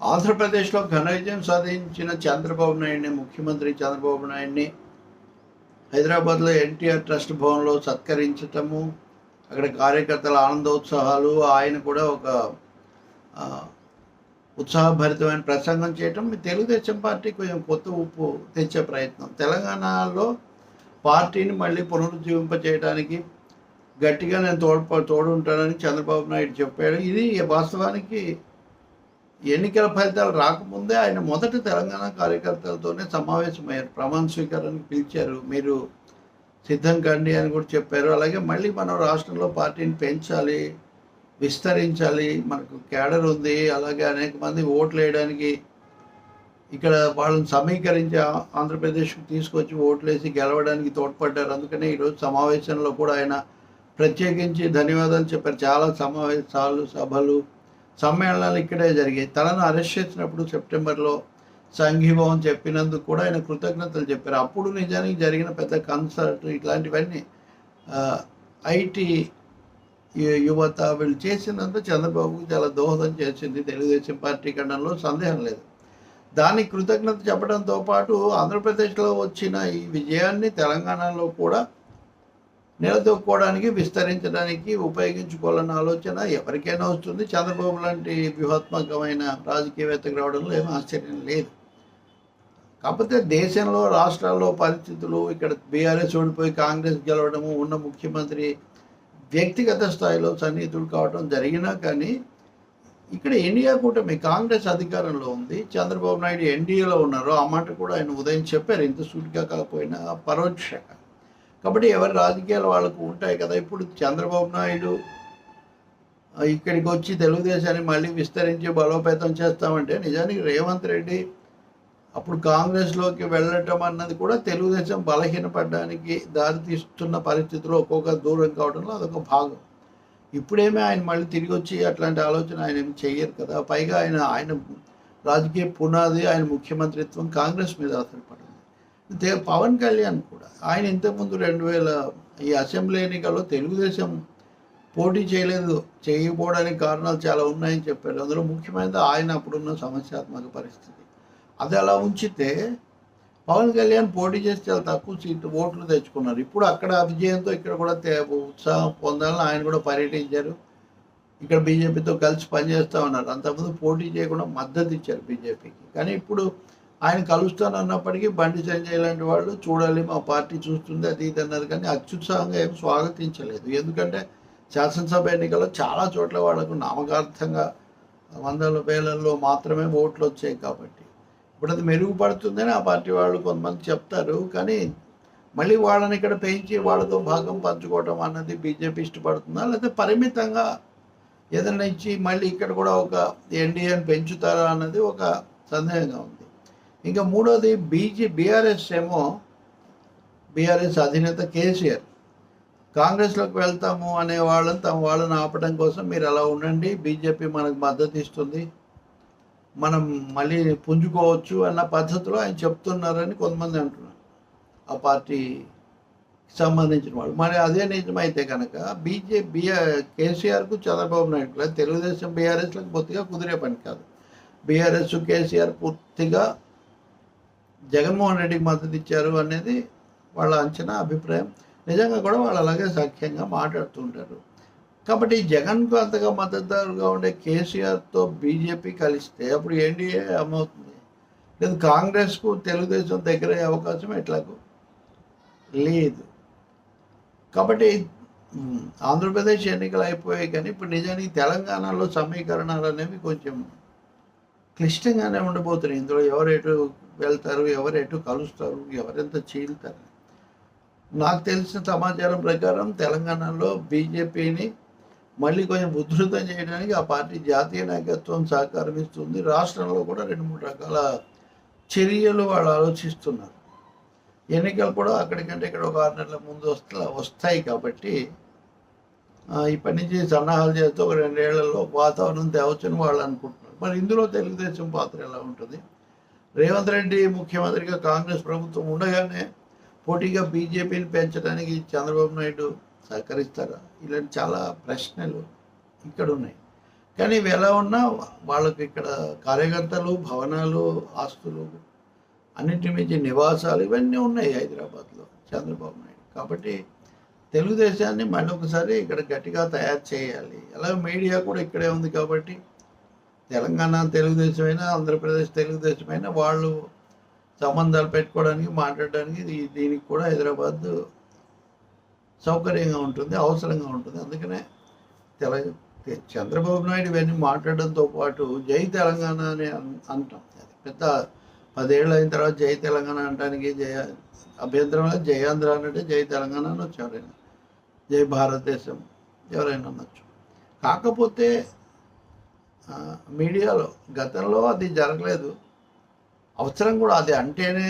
ఆంధ్రప్రదేశ్లో ఘన విజయం సాధించిన చంద్రబాబు నాయుడిని ముఖ్యమంత్రి చంద్రబాబు నాయుడిని హైదరాబాద్లో ఎన్టీఆర్ ట్రస్ట్ భవన్లో సత్కరించటము అక్కడ కార్యకర్తల ఆనందోత్సాహాలు ఆయన కూడా ఒక ఉత్సాహభరితమైన ప్రసంగం చేయటం. తెలుగుదేశం పార్టీ కొంచెం కొత్త ఉప్పు తెచ్చే ప్రయత్నం. తెలంగాణలో పార్టీని మళ్ళీ పునరుజ్జీవింప చేయడానికి గట్టిగా నేను తోడ్ప తోడు ఉంటానని చంద్రబాబు నాయుడు చెప్పాడు. ఇది వాస్తవానికి ఎన్నికల ఫలితాలు రాకముందే ఆయన మొదటి తెలంగాణ కార్యకర్తలతోనే సమావేశమయ్యారు. ప్రమాణ స్వీకారానికి పిలిచారు. మీరు సిద్ధం కండి అని కూడా చెప్పారు. అలాగే మళ్ళీ మనం రాష్ట్రంలో పార్టీని పెంచాలి విస్తరించాలి. మనకు క్యాడర్ ఉంది. అలాగే అనేక మంది ఓట్లు వేయడానికి ఇక్కడ వాళ్ళని సమీకరించి ఆంధ్రప్రదేశ్కి తీసుకొచ్చి ఓట్లేసి గెలవడానికి తోడ్పడ్డారు. అందుకనే ఈరోజు సమావేశంలో కూడా ఆయన ప్రత్యేకించి ధన్యవాదాలు చెప్పారు. చాలా సమావేశాలు సభలు సమ్మేళనాలు ఇక్కడే జరిగాయి. తనను అరెస్ట్ చేసినప్పుడు సెప్టెంబర్లో సంఘీభావం చెప్పినందుకు కూడా ఆయన కృతజ్ఞతలు చెప్పారు. అప్పుడు నిజానికి జరిగిన పెద్ద కన్సర్ట్ ఇట్లాంటివన్నీ ఐటీ యువత వీళ్ళు చేసినంత చంద్రబాబుకు చాలా దోహదం చేసింది. తెలుగుదేశం పార్టీ ఖండంలో సందేహం లేదు. దానికి కృతజ్ఞత చెప్పడంతో పాటు ఆంధ్రప్రదేశ్లో వచ్చిన ఈ విజయాన్ని తెలంగాణలో కూడా నిలదొక్కోవడానికి విస్తరించడానికి ఉపయోగించుకోవాలన్న ఆలోచన ఎవరికైనా వస్తుంది. చంద్రబాబు లాంటి వ్యూహాత్మకమైన రాజకీయవేత్తకు రావడంలో ఏమీ ఆశ్చర్యం లేదు. కాకపోతే దేశంలో రాష్ట్రాల్లో పరిస్థితులు ఇక్కడ బీఆర్ఎస్ ఓడిపోయి కాంగ్రెస్ గెలవడము ఉన్న ముఖ్యమంత్రి వ్యక్తిగత స్థాయిలో సన్నిహితుడు కావడం జరిగినా కానీ ఇక్కడ ఇండియా కూటమి కాంగ్రెస్ అధికారంలో ఉంది. చంద్రబాబు నాయుడు ఎన్డీఏలో ఉన్నారు. ఆ మాట కూడా ఆయన ఉదయం చెప్పారు. ఇంత సూటిగా కాకపోయినా పరోక్షంగా. కాబట్టి ఎవరి రాజకీయాలు వాళ్ళకు ఉంటాయి కదా. ఇప్పుడు చంద్రబాబు నాయుడు ఇక్కడికి వచ్చి తెలుగుదేశాన్ని మళ్ళీ విస్తరించి బలోపేతం చేస్తామంటే నిజానికి రేవంత్ రెడ్డి అప్పుడు కాంగ్రెస్లోకి వెళ్ళటం అన్నది కూడా తెలుగుదేశం బలహీనపడడానికి దారితీస్తున్న పరిస్థితిలో ఒక్కొక్క దూరం కావడంలో అదొక భాగం. ఇప్పుడేమీ ఆయన మళ్ళీ తిరిగి వచ్చి అట్లాంటి ఆలోచన ఆయన ఏమి చెయ్యరు కదా. పైగా ఆయన ఆయన రాజకీయ పునాది ఆయన ముఖ్యమంత్రిత్వం కాంగ్రెస్ మీద ఆధారపడి పవన్ కళ్యాణ్ కూడా. ఆయన ఇంతకుముందు రెండు వేల ఈ అసెంబ్లీ ఎన్నికల్లో తెలుగుదేశం పోటీ చేయలేదు చేయకపోవడానికి కారణాలు చాలా ఉన్నాయని చెప్పారు. అందులో ముఖ్యమైనది ఆయన అప్పుడున్న సమస్యాత్మక పరిస్థితి. అది అలా ఉంచితే పవన్ కళ్యాణ్ పోటీ చేసి చాలా తక్కువ సీట్లు ఓట్లు తెచ్చుకున్నారు. ఇప్పుడు అక్కడ విజయంతో ఇక్కడ కూడా ఉత్సాహం పొందాలని ఆయన కూడా పర్యటించారు. ఇక్కడ బీజేపీతో కలిసి పనిచేస్తూ ఉన్నారు. అంతకుముందు పోటీ చేయకుండా మద్దతు ఇచ్చారు బీజేపీకి. కానీ ఇప్పుడు ఆయన కలుస్తాను అన్నప్పటికీ బండి సంజయ్ లాంటి వాళ్ళు చూడాలి మా పార్టీ చూస్తుంది అది ఇది అన్నారు. కానీ అత్యుత్సాహంగా ఏం స్వాగతించలేదు. ఎందుకంటే శాసనసభ ఎన్నికల్లో చాలా చోట్ల వాళ్ళకు నామకార్థంగా వందల వేలల్లో మాత్రమే ఓట్లు వచ్చాయి కాబట్టి. ఇప్పుడు అది మెరుగుపడుతుందని ఆ పార్టీ వాళ్ళు కొంతమంది చెప్తారు. కానీ మళ్ళీ వాళ్ళని ఇక్కడ పెంచి వాళ్ళతో భాగం పంచుకోవడం అన్నది బీజేపీ ఇష్టపడుతుందా? లేకపోతే పరిమితంగా ఏదైనా ఇచ్చి మళ్ళీ ఇక్కడ కూడా ఒక ఎన్డీఏని పెంచుతారా అన్నది ఒక సందేహంగా ఉంది. ఇంకా మూడోది బీజే బీఆర్ఎస్ ఏమో బీఆర్ఎస్ అధినేత కేసీఆర్. కాంగ్రెస్లోకి వెళ్తాము అనే వాళ్ళని తమ వాళ్ళని ఆపడం కోసం మీరు అలా ఉండండి బీజేపీ మనకు మద్దతు ఇస్తుంది. మనం మళ్ళీ పుంజుకోవచ్చు అన్న పద్ధతిలో ఆయన చెప్తున్నారని కొంతమంది అంటున్నారు. ఆ పార్టీకి సంబంధించిన వాళ్ళు. మరి అదే నిజమైతే కనుక బీజే బీఆర్ కేసీఆర్కు చంద్రబాబు నాయుడు తెలుగుదేశం బీఆర్ఎస్లకు పూర్తిగా కుదిరే పని కాదు. బీఆర్ఎస్ కేసీఆర్ పూర్తిగా జగన్మోహన్ రెడ్డికి మద్దతు ఇచ్చారు అనేది వాళ్ళ అంచనా అభిప్రాయం. నిజంగా కూడా వాళ్ళు అలాగే సఖ్యంగా మాట్లాడుతుంటారు. కాబట్టి జగన్కు అంతగా మద్దతుదారుగా ఉండే కేసీఆర్తో బీజేపీ కలిస్తే అప్పుడు ఎన్డీఏ ఏమవుతుంది? లేదు కాంగ్రెస్కు తెలుగుదేశం దగ్గర అయ్యే అవకాశం ఎట్లాగో? లేదు. కాబట్టి ఆంధ్రప్రదేశ్ ఎన్నికలు అయిపోయాయి కానీ ఇప్పుడు నిజానికి తెలంగాణలో సమీకరణాలు అనేవి కొంచెం క్లిష్టంగానే ఉండబోతున్నాయి ఇందులో ఎవరు ఎటు వెళ్తారు ఎవరు ఎటు కలుస్తారు ఎవరెంత చీలుతారు. నాకు తెలిసిన సమాచారం ప్రకారం తెలంగాణలో బీజేపీని మళ్ళీ కొంచెం ఉధృతం చేయడానికి ఆ పార్టీ జాతీయ నాయకత్వం సహకారం ఇస్తుంది రాష్ట్రంలో కూడా రెండు మూడు రకాల చర్యలు వాళ్ళు ఆలోచిస్తున్నారు. ఎన్నికలు కూడా అక్కడికంటే ఇక్కడ ఒక ఆరు నెలల ముందు వస్తా వస్తాయి కాబట్టి ఈ ఇప్పటి నుంచి సన్నాహాలు చేస్తూ ఒక రెండేళ్ళలో వాతావరణం తేవచ్చని వాళ్ళు అనుకుంటున్నారు. మరి ఇందులో తెలుగుదేశం పాత్ర ఎలా ఉంటుంది? రేవంత్ రెడ్డి ముఖ్యమంత్రిగా కాంగ్రెస్ ప్రభుత్వం ఉండగానే పోటీగా బీజేపీని పెంచడానికి చంద్రబాబు నాయుడు సహకరిస్తారా? ఇలాంటి చాలా ప్రశ్నలు ఇక్కడ ఉన్నాయి. కానీ ఇవి ఎలా ఉన్నా వాళ్ళకి ఇక్కడ కార్యకర్తలు భవనాలు ఆస్తులు అన్నింటి మించి నివాసాలు ఇవన్నీ ఉన్నాయి హైదరాబాద్లో చంద్రబాబు నాయుడు. కాబట్టి తెలుగుదేశాన్ని మళ్ళొకసారి ఇక్కడ గట్టిగా తయారు చేయాలి. అలాగే మీడియా కూడా ఇక్కడే ఉంది కాబట్టి తెలంగాణ తెలుగుదేశం అయినా ఆంధ్రప్రదేశ్ తెలుగుదేశమైనా వాళ్ళు సంబంధాలు పెట్టుకోవడానికి మాట్లాడడానికి దీనికి కూడా హైదరాబాద్ సౌకర్యంగా ఉంటుంది అవసరంగా ఉంటుంది. అందుకనే తెల చంద్రబాబు నాయుడు ఇవన్నీ మాట్లాడడంతో పాటు జై తెలంగాణ అని అన్- అంటాం. అది పెద్ద పదేళ్ళు అయిన తర్వాత జై తెలంగాణ అనడానికి జయ అభ్యంతరం జయాంధ్ర జై ఆంధ్ర అంటే జై తెలంగాణ అని వచ్చి ఎవరైనా జై భారతదేశం ఎవరైనా అనొచ్చు. కాకపోతే మీడియాలో గతంలో అది జరగలేదు. అవసరం కూడా అది అంటేనే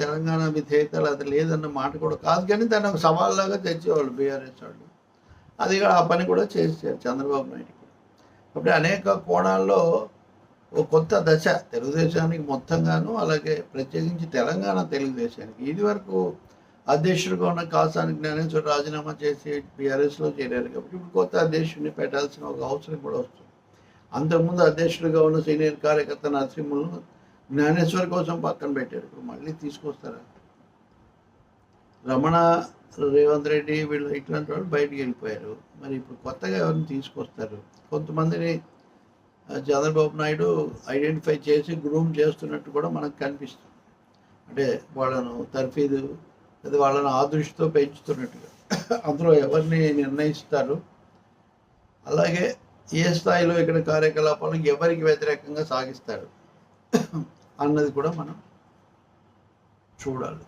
తెలంగాణ విధేయతలు అది లేదన్న మాట కూడా కాదు. కానీ దాన్ని ఒక సవాల్లాగా తెచ్చేవాళ్ళు బీఆర్ఎస్ వాళ్ళు. అది కూడా ఆ పని కూడా చేశారు చంద్రబాబు నాయుడు కాబట్టి అనేక కోణాల్లో ఓ కొత్త దశ తెలుగుదేశానికి మొత్తంగాను అలాగే ప్రత్యేకించి తెలంగాణ తెలుగుదేశానికి. ఇది వరకు అధ్యక్షుడిగా ఉన్న కాసాని జ్ఞానేశ్వర రాజీనామా చేసి బీఆర్ఎస్లో చేరారు కాబట్టి ఇప్పుడు కొత్త అధ్యక్షుడిని పెట్టాల్సిన ఒక అవసరం కూడా వస్తుంది. అంతకుముందు అధ్యక్షుడిగా ఉన్న సీనియర్ కార్యకర్త నరసింహను జ్ఞానేశ్వర్ కోసం పక్కన పెట్టారు. ఇప్పుడు మళ్ళీ తీసుకొస్తారా? రమణ రేవంత్ రెడ్డి వీళ్ళు ఇట్లాంటి వాళ్ళు బయటికి వెళ్ళిపోయారు. మరి ఇప్పుడు కొత్తగా ఎవరిని తీసుకొస్తారు? కొంతమందిని చంద్రబాబు నాయుడు ఐడెంటిఫై చేసి గ్రూమ్ చేస్తున్నట్టు కూడా మనకు కనిపిస్తుంది. అంటే వాళ్ళను తర్ఫీదు లేదా వాళ్ళను ఆదృష్టితో పెంచుతున్నట్టుగా. అందులో ఎవరిని నిర్ణయిస్తారు? అలాగే ఏ స్థాయిలో ఇక్కడ కార్యకలాపాలు ఎవరికి వ్యతిరేకంగా సాగిస్తారు అన్నది కూడా మనం చూడాలి.